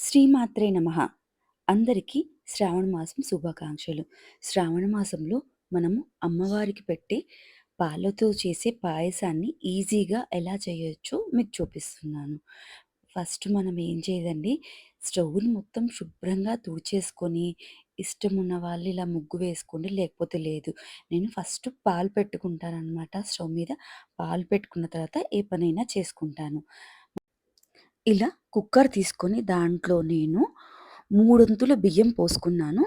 శ్రీమాత్రే నమ అందరికీ శ్రావణ మాసం శుభాకాంక్షలు. శ్రావణ మాసంలో మనము అమ్మవారికి పెట్టే పాలతో చేసే పాయసాన్ని ఈజీగా ఎలా చేయొచ్చో మీకు చూపిస్తున్నాను. ఫస్ట్ మనం ఏం చేయదండి, స్టవ్‌ని మొత్తం శుభ్రంగా తుడిచేసుకొని, ఇష్టమున్న వాళ్ళు ఇలా ముగ్గు వేసుకోండి, లేకపోతే లేదు. నేను ఫస్ట్ పాలు పెట్టుకుంటాననమాట స్టవ్ మీద. పాలు పెట్టుకున్న తర్వాత ఏ పనైనా చేసుకుంటాను. ఇలా కుక్కర్ తీసుకొని దాంట్లో నేను మూడొంతుల బియ్యం పోసుకున్నాను.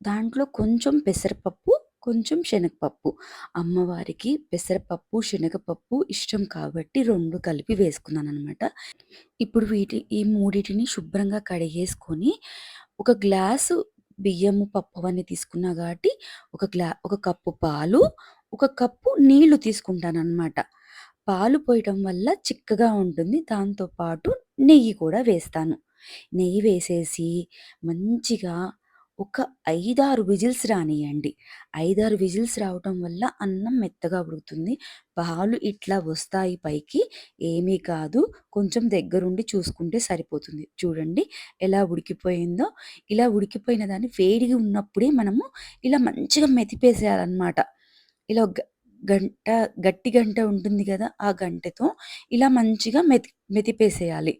దాంట్లో కొంచెం పెసరపప్పు, కొంచెం శనగపప్పు. అమ్మవారికి పెసరపప్పు, శనగపప్పు ఇష్టం కాబట్టి రెండు కలిపి వేసుకున్నాను అనమాట ఇప్పుడు వీటి ఈ మూడిటిని శుభ్రంగా కడిగేసుకొని, ఒక గ్లాసు బియ్యము, పప్పు అవన్నీ తీసుకున్నా కాబట్టి ఒక గ్లా ఒక కప్పు పాలు, ఒక కప్పు నీళ్ళు తీసుకుంటాననమాట. పాలు పోయటం వల్ల చిక్కగా ఉంటుంది. దాంతోపాటు నెయ్యి కూడా వేస్తాను. నెయ్యి వేసేసి మంచిగా ఒక 5, 6 విజిల్స్ రానియండి. 5, 6 విజిల్స్ రావటం వల్ల అన్నం మెత్తగా ఉడుకుతుంది. పాలు ఇట్లా వస్తాయి పైకి. ఏమీ కాదు. కొంచెం దగ్గరుండి చూసుకుంటే సరిపోతుంది. చూడండి ఎలా ఉడికిపోయిందో. ఇలా ఉడికిపోయిన దాన్ని వేడిగా ఉన్నప్పుడే మనము ఇలా మంచిగా మెతిపేసేయాలన్నమాట ఇలా గ గంట గట్టి గంట ఉంటుంది కదా ఆ గంటతో ఇలా మంచిగా మెతి మెతిపేసేయాలి.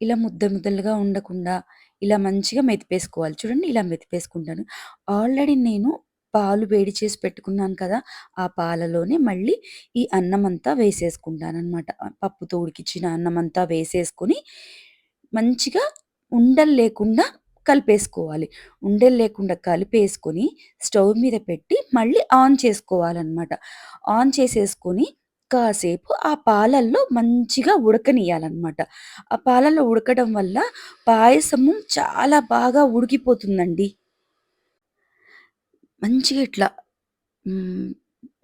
ఇలా ముద్ద ముద్దలుగా ఉండకుండా ఇలా మంచిగా మెతిపేసుకోవాలి. చూడండి ఇలా మెతిపేసుకుంటాను. ఆల్రెడీ నేను పాలు వేడి చేసి పెట్టుకున్నాను కదా! ఆ పాలలోనే మళ్ళీ ఈ అన్నం అంతా వేసేసుకుంటాను అనమాట పప్పుతో ఉడికిచ్చిన అంతా వేసేసుకొని, మంచిగా ఉండలు లేకుండా కలిపేసుకోవాలి. ఉండలు లేకుండా కలిపేసుకొని, స్టవ్ మీద పెట్టి మళ్ళీ ఆన్ చేసుకోవాలనమాట. ఆన్ చేసేసుకొని, కాసేపు ఆ పాలల్లో మంచిగా ఉడకనియాలన్నమాట ఆ పాలల్లో ఉడకడం వల్ల పాయసము చాలా బాగా ఉడికిపోతుందండి. మంచిగా ఇట్లా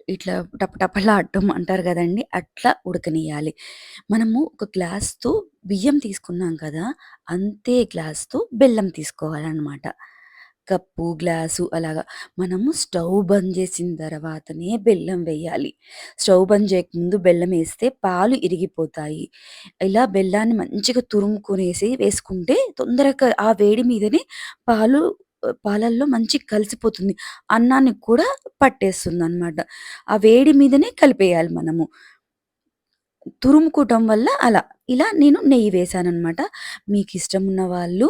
ఇట్లా టపటపలా అడ్డం అంటారు కదండి అట్లా ఉడకనియాలి మనము ఒక గ్లాస్‌తో బియ్యం తీసుకున్నాం కదా! అంతే గ్లాస్‌తో బెల్లం తీసుకోవాలన్నమాట కప్పు, గ్లాసు అలాగా. మనము స్టవ్ బంద్ చేసిన తర్వాతనే బెల్లం వేయాలి. స్టవ్ బంద్ చేయకముందు బెల్లమేస్తే పాలు ఇరిగిపోతాయి. ఇలా బెల్లాన్ని మంచిగా తురుముకునేసి వేసుకుంటే తొందరగా ఆ వేడి మీదనే పాలు పాలల్లో మంచి కలిసిపోతుంది. అన్నానికి కూడా పట్టేస్తుంది అనమాట ఆ వేడి మీదనే కలిపేయాలి మనము. తురుముకోవటం వల్ల అలా. ఇలా నేను నెయ్యి వేశానమాట మీకు ఇష్టం ఉన్న వాళ్ళు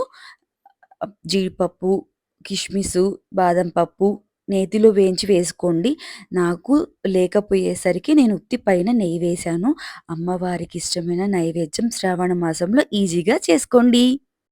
జీడిపప్పు, కిస్మిసు, బాదం పప్పు నేతిలో వేయించి వేసుకోండి. నాకు లేకపోయేసరికి నేను ఉత్తి పైన నెయ్యి వేశాను. అమ్మవారికి ఇష్టమైన నైవేద్యం శ్రావణ మాసంలో ఈజీగా చేసుకోండి.